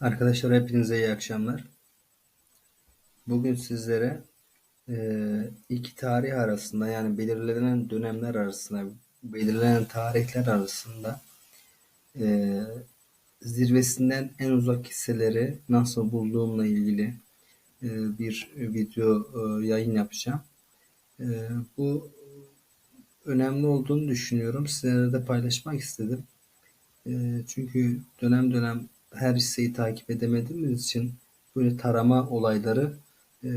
Arkadaşlar hepinize iyi akşamlar. Bugün sizlere e, iki tarih arasında yani belirlenen dönemler arasında belirlenen tarihler arasında e, zirvesinden en uzak hisseleri nasıl bulduğumla ilgili e, bir video yayın yapacağım. Bu önemli olduğunu düşünüyorum. Sizlerle de paylaşmak istedim. Çünkü dönem dönem her hisseyi takip edemediğimiz için böyle tarama olayları e,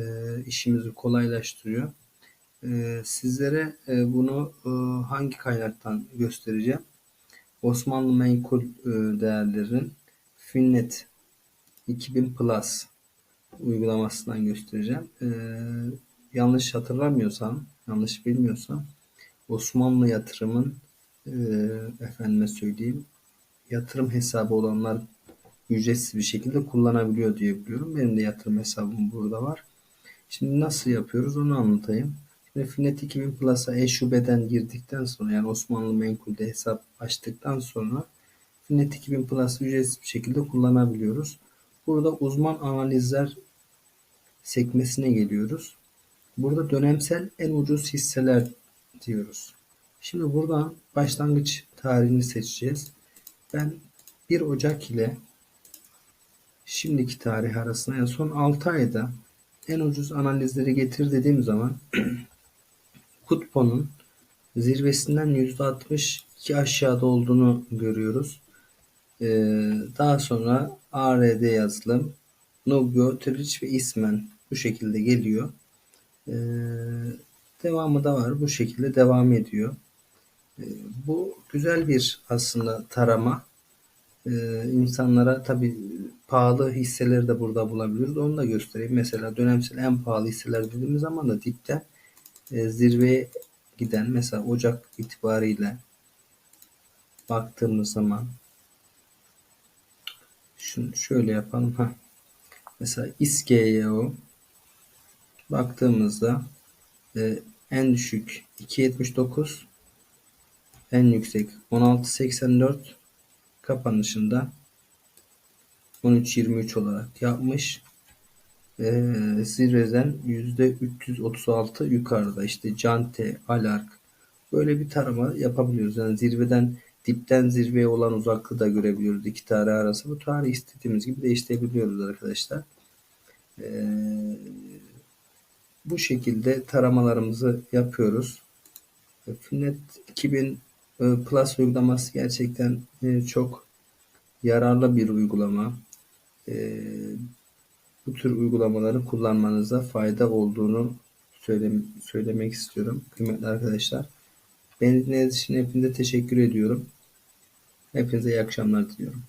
işimizi kolaylaştırıyor. E, sizlere e, bunu e, hangi kaynaktan göstereceğim? Osmanlı menkul e, değerlerin Finnet 2000 Plus uygulamasından göstereceğim. E, yanlış hatırlamıyorsam, yanlış bilmiyorsam Osmanlı yatırımın e, efendime söyleyeyim yatırım hesabı olanlar ücretsiz bir şekilde kullanabiliyor diye biliyorum. Benim de yatırım hesabım burada var. Şimdi nasıl yapıyoruz onu anlatayım. Şimdi Finet 2000 Plus'a e-şubeden girdikten sonra yani Osmanlı Menkul'de hesap açtıktan sonra Finet 2000 Plus'ı ücretsiz bir şekilde kullanabiliyoruz. Burada uzman analizler sekmesine geliyoruz. Burada dönemsel en ucuz hisseler diyoruz. Şimdi buradan başlangıç tarihini seçeceğiz. Ben 1 Ocak ile şimdiki tarih arasında en son 6 ayda en ucuz analizleri getir dediğim zaman Kutpo'nun zirvesinden %62 aşağıda olduğunu görüyoruz. Ee, daha sonra ARD yazılım, Nubio, Triç ve İsmen bu şekilde geliyor. Ee, devamı da var. Bu şekilde devam ediyor. Ee, bu güzel bir aslında tarama. Ee, insanlara tabi pahalı hisseleri de burada bulabiliriz. Onu da göstereyim. Mesela dönemsel en pahalı hisseler dediğimiz zaman da dipten e, zirveye giden mesela Ocak itibariyle baktığımız zaman şunu şöyle yapalım. ha Mesela İSGYO baktığımızda e, en düşük 2.79 en yüksek 16.84 kapanışında 13.23 olarak yapmış. Ee, zirveden %336 yukarıda işte Cante, Alark böyle bir tarama yapabiliyoruz. Yani zirveden dipten zirveye olan uzaklığı da görebiliyoruz iki tarih arası. Bu tarih istediğimiz gibi değiştirebiliyoruz arkadaşlar. Ee, bu şekilde taramalarımızı yapıyoruz. Finnet 2000 e, Plus uygulaması gerçekten e, çok yararlı bir uygulama. E, bu tür uygulamaları kullanmanıza fayda olduğunu söylemek istiyorum kıymetli arkadaşlar. Beni dinlediğiniz için hepinize teşekkür ediyorum. Hepinize iyi akşamlar diliyorum.